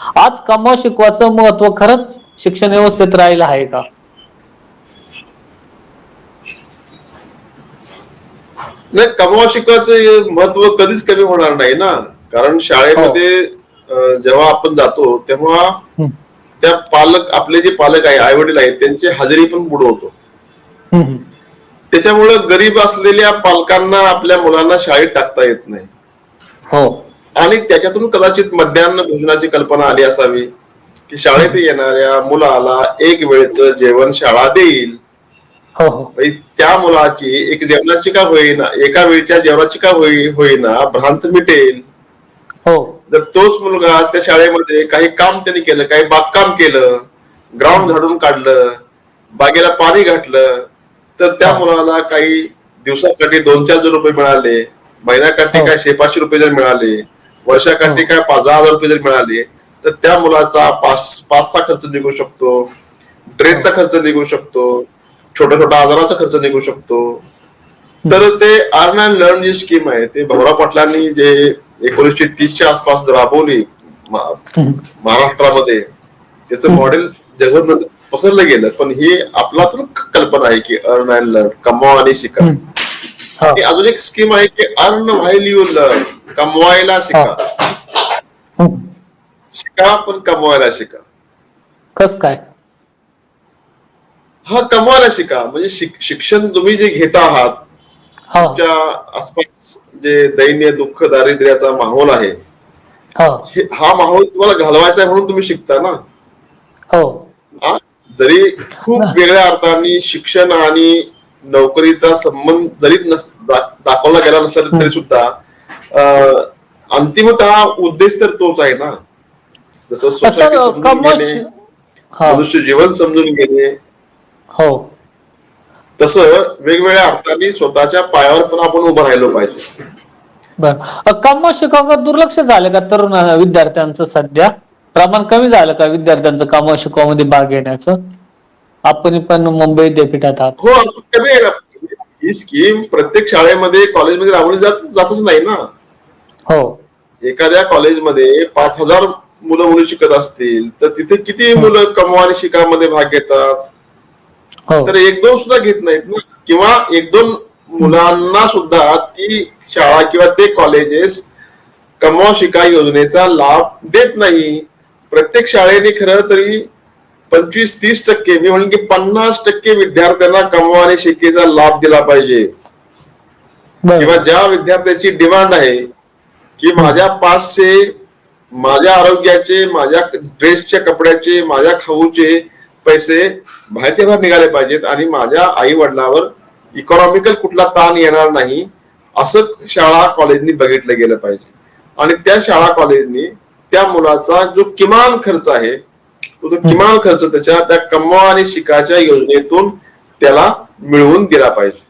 आज कमाव शिकवाचं महत्त्व खरंच शिक्षण व्यवस्थेत राहिलं आहे का? नाही कमवा शिकवायचं महत्त्व कधीच कमी होणार नाही ना. कारण शाळेमध्ये अं, जेव्हा आपण जातो तेव्हा. त्या पालक आपले जे पालक आहे आई वडील आहेत त्यांची हजेरी पण बुडवतो. त्याच्यामुळं गरीब असलेल्या पालकांना आपल्या मुलांना शाळेत टाकता येत नाही. हो. आणि त्याच्यातून कदाचित मध्यान्ह भोजनाची कल्पना आली असावी की शाळेत येणाऱ्या मुलाला एक वेळचं जेवण शाळा देईल हो हो म्हणजे त्या मुलाची एक जेवणाची का होईना एका वेळच्या जेवणाची का होई होईना भ्रांत मिटेल हो जर तोच मुलगा त्या शाळेमध्ये काही काम त्यांनी केलं काही बागकाम केलं ग्राउंड झाडून काढलं बागेला पाणी घातलं तर त्या हा. मुलाला काही दिवसाकाठी दोन चार रुपये मिळाले महिन्याकाठी हो. काय शे पाचशे रुपये जर मिळाले वर्षाकाठी काय पाच दहा हजार रुपये जर मिळाले तर त्या मुलाचा पाच पाचचा खर्च निघू शकतो ड्रेसचा खर्च निघू शकतो छोट्या छोट्या आजाराचा खर्च निघू शकतो तर ते अर्न अँड लर्न जी स्कीम आहे ते भाऊराव पाटलांनी जे एकोणीसशे तीसच्या आसपास राबवली. महाराष्ट्रामध्ये त्याचं मॉडेल जगभर पसरलं गेलं पण ही आपलातून कल्पना आहे की अर्न अँड लर्न कमवा आणि शिका. हो. अजून एक स्कीम आहे की अर्न व्हाईल यू लर्न कमवायला शिका. शिका पण कमवायला शिका. कस काय? हा कमवायला शिका. म्हणजे शिक- शिक्षण तुम्ही जे घेता आहात तुमच्या आसपास जे दैन्य दुःख दारिद्र्याचा माहोल आहे हो. माहोल तुम्हाला घालवायचा आहे म्हणून तुम्ही शिकता ना? हो? जरी खूप वेगळ्या अर्थाने शिक्षण आणि नोकरीचा संबंध जरी दाखवला गेला नसला तरी सुद्धा अंतिमतः उद्देश तर तोच आहे ना. जसं सोसायटी समजून घेणे हो. मनुष्य जीवन समजून घेणे. हो. तसं वेगवेगळ्या अर्थाने स्वतःच्या पायावर पण आपण उभं राहिलो पाहिजे. बर. कमवा शिकवा दुर्लक्ष झालं का तरुण विद्यार्थ्यांचं सध्या? प्रमाण कमी झालं का विद्यार्थ्यांचं कमवा शिकवामध्ये भाग घेण्याचं? आपण पण मुंबई विद्यापीठात आहात. हो कमी ही स्कीम प्रत्येक शाळेमध्ये कॉलेजमध्ये राबवली जात जातच नाही ना. हो. एखाद्या कॉलेजमध्ये पाच हजार मुलं मुली शिकत असतील तर तिथे किती मुलं कमवा आणि शिकामध्ये भाग घेतात? हो. तर एक दोन सुद्धा घेत नाहीत ना? किंवा एक दोन मुलांना सुद्धा ती शाळा किंवा ते कॉलेजेस कमवा शिका योजनेचा लाभ देत नाही. प्रत्येक शाळेने खरं तरी पंचवीस तीस टक्के मी म्हणेन की पन्नास टक्के विद्यार्थ्यांना कमवा आणि शिकेचा लाभ दिला पाहिजे. किंवा ज्या विद्यार्थ्याची डिमांड आहे की माझ्या पाचशे माझ्या आरोग्याचे माझ्या ड्रेसच्या कपड्याचे माझ्या खाऊचे पैसे बाहेरच्या बाहेर निघाले पाहिजेत आणि माझ्या आई वडिलावर इकॉनॉमिकल कुठला ताण येणार नाही असं शाळा कॉलेजनी बघितलं गेलं पाहिजे. आणि त्या शाळा कॉलेजनी त्या मुलाचा जो किमान खर्च आहे तो किमान खर्च त्याच्या त्या कमवा आणि शिकाच्या योजनेतून त्याला मिळवून दिला पाहिजे.